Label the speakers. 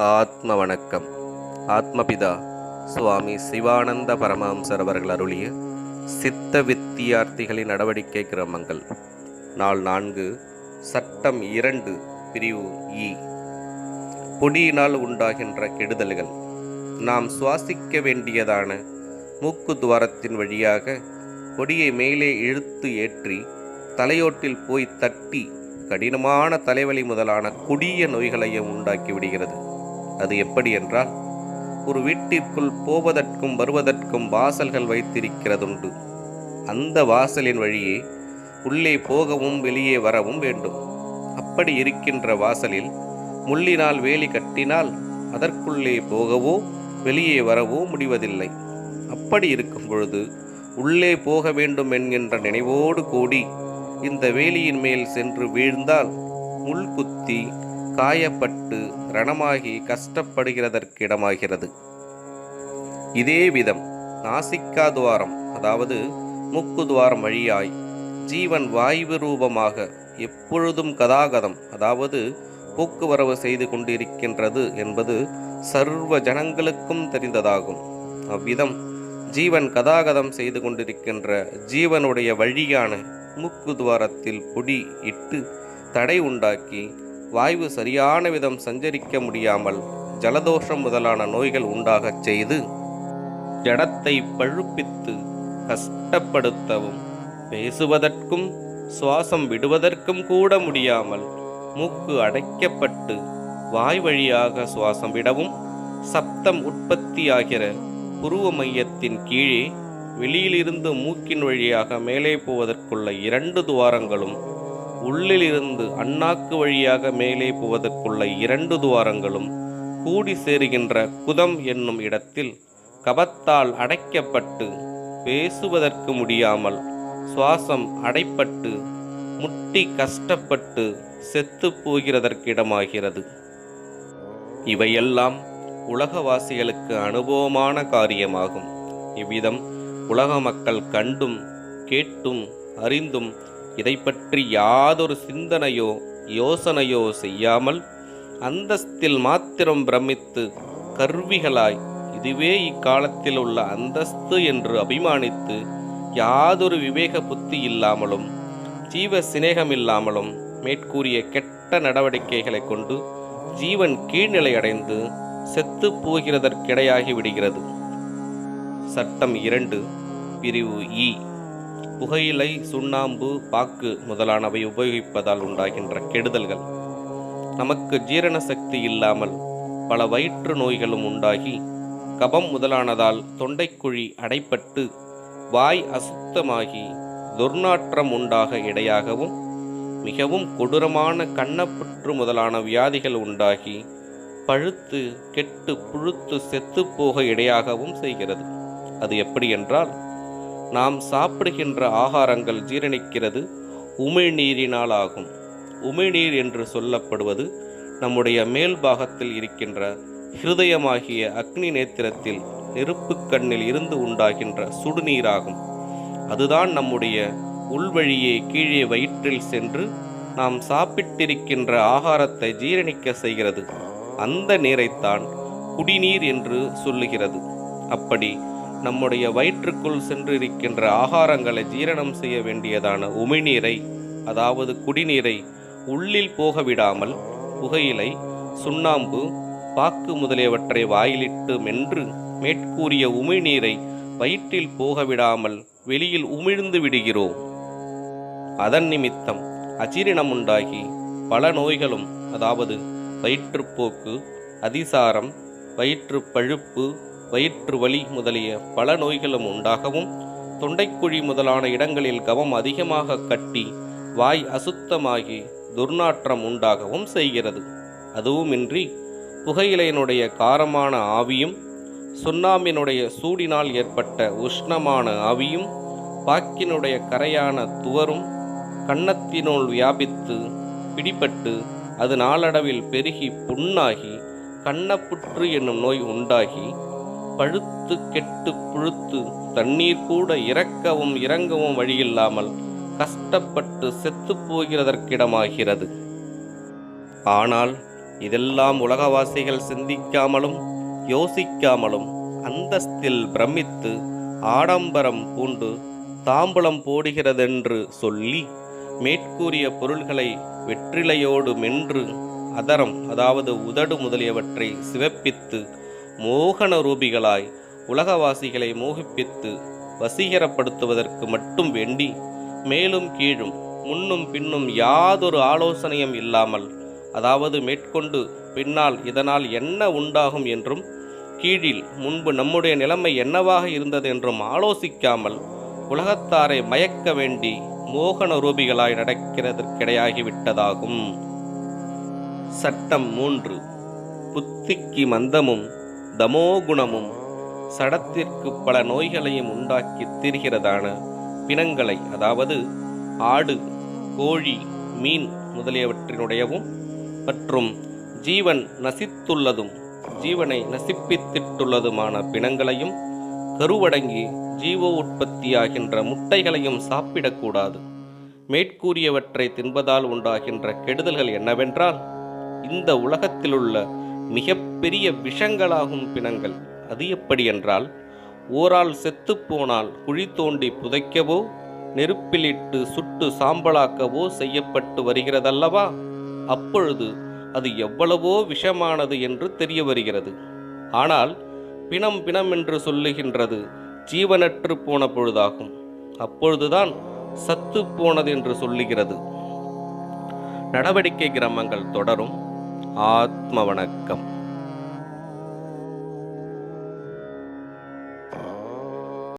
Speaker 1: ஆத்ம வணக்கம் ஆத்மபிதா சுவாமி சிவானந்த பரமஹம்சர் அவர்கள் அருளிய சித்த வித்தியார்த்திகளின் நடவடிக்கை கிரமங்கள். நாள் நான்கு சட்டம் இரண்டு பிரிவு இ. பொடியினால் உண்டாகின்ற கெடுதல்கள். நாம் சுவாசிக்க வேண்டியதான மூக்கு துவாரத்தின் வழியாக பொடியை மேலே இழுத்து ஏற்றி தலையோட்டில் போய் தட்டி கடினமான தலைவலி முதலான கொடிய நோய்களையும் உண்டாக்கி விடுகிறது. அது எப்படி என்றால் ஒரு வீட்டிற்குள் போவதற்கும் வருவதற்கும் வாசல்கள் வைத்திருக்கிறதுண்டு. அந்த வாசலின் வழியே உள்ளே போகவும் வெளியே வரவும் வேண்டும். அப்படி இருக்கின்ற வாசலில் முள்ளினால் வேலி கட்டினால் அதற்குள்ளே போகவோ வெளியே வரவோ முடிவதில்லை. அப்படி இருக்கும் பொழுது உள்ளே போக வேண்டும் என்கின்ற நினைவோடு கூடி இந்த வேலியின் மேல் சென்று வீழ்ந்தால் முள் குத்தி காயப்பட்டு ரணமாகி கஷ்டப்படுகிறதற்கு இடமாகிறது இதே விதம் நாசிக்கா துவாரம் அதாவது முக்கு துவாரம் வழியாய் ஜீவன் வாய்வு ரூபமாக எப்பொழுதும் கதாகதம் அதாவது போக்குவரவு செய்து கொண்டிருக்கின்றது என்பது சர்வ ஜனங்களுக்கும் தெரிந்ததாகும். அவ்விதம் ஜீவன் கதாகதம் செய்து கொண்டிருக்கின்ற ஜீவனுடைய வழியான மூக்கு துவாரத்தில் பொடி இட்டு தடை உண்டாக்கி வாய்வு சரியான விதம் சஞ்சரிக்க முடியாமல் ஜலதோஷம் முதலான நோய்கள் உண்டாகச் செய்து ஜடத்தை பழுப்பித்து கஷ்டப்படுத்தவும் பேசுவதற்கும் சுவாசம் விடுவதற்கும் கூட முடியாமல் மூக்கு அடைக்கப்பட்டு வாய் வழியாக சுவாசம் விடவும் சப்தம் உற்பத்தியாகிற புருவ மையத்தின் கீழே வெளியிலிருந்து மூக்கின் வழியாக மேலே போவதற்குள்ள இரண்டு துவாரங்களும் உள்ளிலிருந்து அண்ணாக்கு வழியாக மேலே போவதற்குள்ள இரண்டு துவாரங்களும் கூடி சேருகின்ற குதம் என்னும் இடத்தில் கபத்தால் அடைக்கப்பட்டு பேசுவதற்கு முடியாமல் சுவாசம் அடைப்பட்டு முட்டி கஷ்டப்பட்டு செத்து போகிறதற்கிடமாகிறது. இவையெல்லாம் உலகவாசிகளுக்கு அனுபவமான காரியமாகும். இவ்விதம் உலக மக்கள் கண்டும் கேட்டும் அறிந்தும் இதை பற்றி யாதொரு சிந்தனையோ யோசனையோ செய்யாமல் அந்தஸ்தில் மாத்திரம் பிரமித்து கருவிகளாய் இதுவே இக்காலத்தில் உள்ள அந்தஸ்து என்று அபிமானித்து யாதொரு விவேக புத்தி இல்லாமலும் ஜீவ சிநேகமில்லாமலும் மேற்கூறிய கெட்ட நடவடிக்கைகளை கொண்டு ஜீவன் கீழ்நிலை அடைந்து செத்து போகிறதற்கிடையாகி விடுகிறது. சட்டம் இரண்டு பிரிவு இ. புகையிலை சுண்ணாம்பு பாக்கு முதலானவை உபயோகிப்பதால் உண்டாகின்ற கெடுதல்கள். நமக்கு ஜீரண சக்தி இல்லாமல் பல வயிற்று நோய்களும் உண்டாகி கபம் முதலானதால் தொண்டைக்குழி அடைப்பட்டு வாய் அசுத்தமாகி துர்நாற்றம் உண்டாக இடையாகவும் மிகவும் கொடூரமான கண்ணப்புற்று முதலான வியாதிகள் உண்டாகி பழுத்து கெட்டு புழுத்து செத்துப்போக இடையாகவும் செய்கிறது. அது எப்படி என்றால் நாம் சாப்பிடுகின்ற ஆகாரங்கள் ஜீரணிக்கிறது உமிழ்நீரினால் ஆகும் உமிழ்நீர் என்று சொல்லப்படுவது நம்முடைய மேல் பாகத்தில் இருக்கின்ற ஹிருதயமாகிய அக்னி நேத்திரத்தில் நெருப்புக் கண்ணில் இருந்து உண்டாகின்ற சுடுநீராகும். அதுதான் நம்முடைய உள்வழியே கீழே வயிற்றில் சென்று நாம் சாப்பிட்டிருக்கின்ற ஆகாரத்தை ஜீரணிக்க செய்கிறது. அந்த நீரைத்தான் குடிநீர் என்று சொல்லுகிறது. அப்படி நம்முடைய வயிற்றுக்குள் சென்றிருக்கின்ற ஆகாரங்களை ஜீரணம் செய்ய வேண்டியதான உமிழ்நீரை அதாவது குடிநீரை உள்ளில் போக விடாமல் புகையிலை சுண்ணாம்பு பாக்கு முதலியவற்றை வாயிலிட்டு மென்று மேற்கூறிய உமிழ்நீரை வயிற்றில் போக விடாமல் வெளியில் உமிழ்ந்து விடுகிறோம். அதன் நிமித்தம் அஜீரணம் உண்டாகி பல நோய்களும் அதாவது வயிற்றுப்போக்கு அதிசாரம் வயிற்று பழுப்பு வயிற்று வலி முதலிய பல நோய்களும் உண்டாகவும் தொண்டைக்குழி முதலான இடங்களில் கவம் அதிகமாக கட்டி வாய் அசுத்தமாகி துர்நாற்றம் உண்டாகவும் செய்கிறது. அதுவுமின்றி புகையிலையினுடைய காரமான ஆவியும் சுண்ணாம்பினுடைய சூடினால் ஏற்பட்ட உஷ்ணமான ஆவியும் பாக்கினுடைய கரையான துவரும் கன்னத்தினுள் வியாபித்து பிடிபட்டு அது நாளடைவில் பெருகி புண்ணாகி கண்ணப்புற்று என்னும் நோய் உண்டாகி பழுத்து கெட்டு புழுத்து தண்ணீர் கூட இறக்கவும் இறங்கவும் வழியில்லாமல் கஷ்டப்பட்டு செத்துப் போகிறதற்கிடமாகிறது. ஆனால் இதெல்லாம் உலகவாசிகள் சிந்திக்காமலும் யோசிக்காமலும் அந்தஸ்தில் பிரமித்து ஆடம்பரம் பூண்டு தாம்பலம் போடுகிறதென்று சொல்லி மேற்கூறிய பொருள்களை வெற்றிலையோடு மென்று அதரம் அதாவது உதடு முதலியவற்றை சிவப்பித்து மோகன ரூபிகளாய் உலகவாசிகளை மோகிப்பித்து வசீகரப்படுத்துவதற்கு மட்டும் வேண்டி மேலும் கீழும் முன்னும் பின்னும் யாதொரு ஆலோசனையும் இல்லாமல் அதாவது மேற்கொண்டு பின்னால் இதனால் என்ன உண்டாகும் என்றும் கீழில் முன்பு நம்முடைய நிலைமை என்னவாக இருந்தது என்றும் ஆலோசிக்காமல் உலகத்தாரை மயக்க வேண்டி மோகன ரூபிகளாய் நடக்கிறதற்கிடையாகிவிட்டதாகும். சட்டம் மூன்று. புத்திக்கு மந்தமும் தமோகுணமும் சடத்திற்கு பல நோய்களையும் உண்டாக்கி தீர்கிறதான பிணங்களை அதாவது ஆடு கோழி மீன் முதலியவற்றினுடையவும் மற்றும் ஜீவன் நசித்துள்ளதும் ஜீவனை நசிப்பித்திட்டுள்ளதுமான பிணங்களையும் கருவடங்கி ஜீவ உற்பத்தியாகின்ற முட்டைகளையும் சாப்பிடக்கூடாது. மேற்கூறியவற்றை தின்பதால் உண்டாகின்ற கெடுதல்கள் என்னவென்றால் இந்த உலகத்திலுள்ள மிகப்பெரிய விஷங்களாகும் பிணங்கள். அது எப்படி என்றால் ஓரால் செத்துப்போனால் குழி தோண்டி புதைக்கவோ நெருப்பிலிட்டு சுட்டு சாம்பலாக்கவோ செய்யப்பட்டு வருகிறதல்லவா? அப்பொழுது அது எவ்வளவோ விஷமானது என்று தெரிய வருகிறது. ஆனால் பிணம் பிணம் என்று சொல்லுகின்றது ஜீவனற்று போன பொழுதாகும். அப்பொழுதுதான் சத்து போனது என்று சொல்லுகிறது. நடவடிக்கை கிரமங்கள் தொடரும். ஆத்ம வணக்கம்